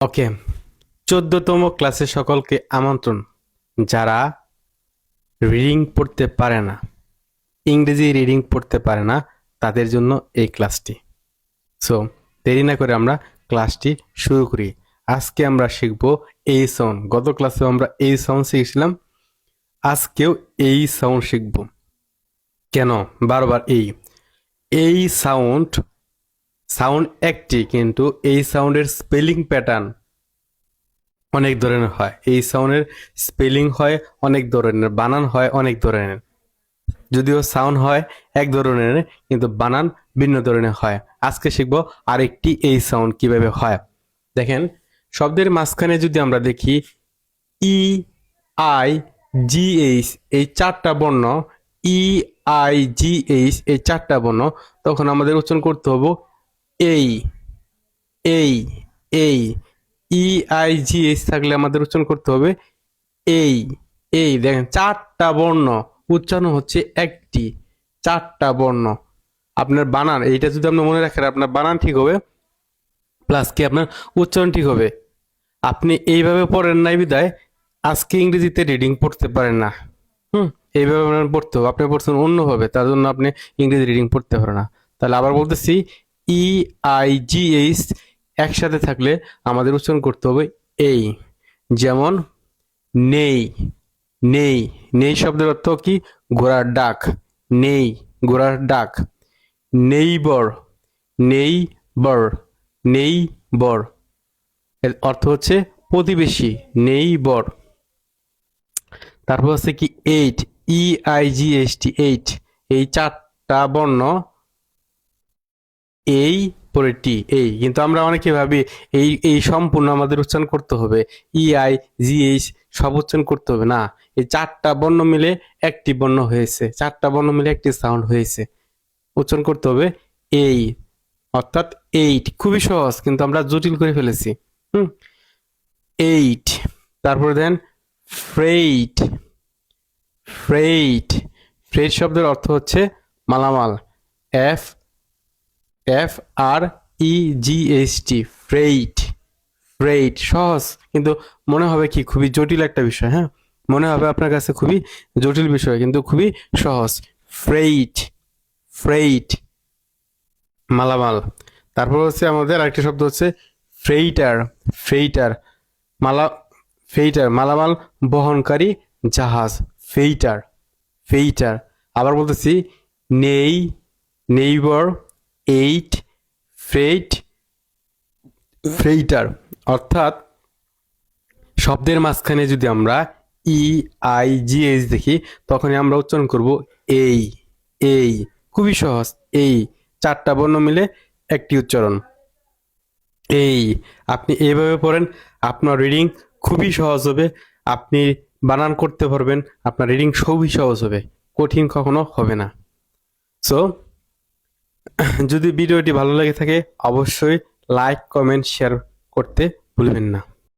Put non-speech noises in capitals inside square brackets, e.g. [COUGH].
ওকে, চোদ্দতম ক্লাসে সকলকে আমন্ত্রণ। যারা রিডিং পড়তে পারে না, ইংরেজি রিডিং পড়তে পারে না, তাদের জন্য এই ক্লাসটি। সো দেরি না করে আমরা ক্লাসটি শুরু করি। আজকে আমরা শিখব এই সাউন্ড গত ক্লাসে আমরা এই সাউন্ড শিখেছিলাম। আজকেও এই সাউন্ড শিখব। কেন? বারবার এই। এই সাউন্ড সাউন্ড একটি, কিন্তু এই সাউন্ডের স্পেলিং প্যাটার্ন অনেক ধরনের হয়। এই সাউন্ডের স্পেলিং হয় অনেক ধরনের, বানান হয় অনেক ধরনের। যদিও সাউন্ড হয় এক ধরনের, কিন্তু বানান ভিন্ন ধরনের হয়। আজকে শিখব আরেকটি এই সাউন্ড কীভাবে হয়। দেখেন, শব্দের মাঝখানে যদি আমরা দেখি ই, আই, জি, এইচ, এই চারটা বর্ণ, ই, আই, জি, এইচ, এই চারটা বর্ণ, তখন আমাদের উচ্চারণ করতে হবে এই এই এই ই আই জি এইচ থাকলে আমাদের উচ্চারণ করতে হবে। এই এই, দেখেন, চারটা বর্ণ, উচ্চারণ হচ্ছে একটি, চারটা বর্ণ। আপনার বানান, এইটা যদি আপনি মনে রাখেন, আপনার বানান ঠিক হবে প্লাস কি আপনার উচ্চারণ ঠিক হবে। আপনি এইভাবে পড়েন নাই বিদায়, আজকে ইংরেজিতে রিডিং পড়তে পারেন না। হুম, এইভাবে আপনার পড়তে হবে, আপনি পড়ছেন অন্যভাবে, তার জন্য আপনি ইংরেজি রিডিং পড়তে পারেন না। তাহলে আবার বলতেছি ই আই জি এইচ একসাথে থাকলে আমাদের উচ্চারণ করতে হবে এই যেমন, নেই নেই নেই শব্দের অর্থ কি? ঘোড়ার ডাক। নেই, ঘোড়ার ডাক। নেইবর নেই বর নেই বর এর অর্থ হচ্ছে প্রতিবেশী নেই বর তারপর হচ্ছে কি? Eight E I G S T eight এই চারটা বর্ণ এই পরে টি, এই। কিন্তু আমরা অনেকে ভাবি, এই এই সম্পূর্ণ আমাদের উচ্চারণ করতে হবে। ই, আই, জি, এইচ, সব উচ্চারণ করতে হবে। না, এই চারটা বর্ণ মিলে একটি বর্ণ হয়েছে। চারটা বর্ণ মিলে একটি সাউন্ড হয়েছে। উচ্চারণ করতে হবে এই। অর্থাৎ এইট। খুবই সহজ, কিন্তু আমরা জটিল করে ফেলেছি। হুম? এইট। তারপরে দেন ফ্রেইট। ফ্রেইট। ফ্রেইট শব্দের অর্থ হচ্ছে মালামাল। F F R E G H T freight freight সহজ। কিন্তু মনে হবে কি, খুবই জটিল একটা বিষয় হ্যাঁ? মনে হবে আপনার কাছে খুবই জটিল বিষয়, কিন্তু খুবই সহজ। ফ্রেইট ফ্রেইট মালামাল। তারপর হচ্ছে আমাদের আরেকটি শব্দ হচ্ছে ফ্রেইটার ফ্রেইটার মালা ফেইটার মালামাল বহনকারী জাহাজ ফেইটার ফেইটার আবার বলতেছি, নেই নেইবর এইট ফ্রেইট ফ্রেইটার, অর্থাৎ শব্দের মাঝখানে যদি আমরা ই, আই, জি, এইচ দেখি, তখনই আমরা উচ্চারণ করব এই এই। খুবই সহজ, এই। চারটা বর্ণ মিলে একটি উচ্চারণ। এই। আপনি এইভাবে পড়েন, আপনার রিডিং খুবই সহজ হবে, আপনি বানান করতে পারবেন, আপনার রিডিং খুবই সহজ হবে, কঠিন কখনো হবে না। সো [COUGHS] যদি ভিডিওটি ভালো লেগে থাকে অবশ্যই লাইক কমেন্ট শেয়ার করতে ভুলবেন না।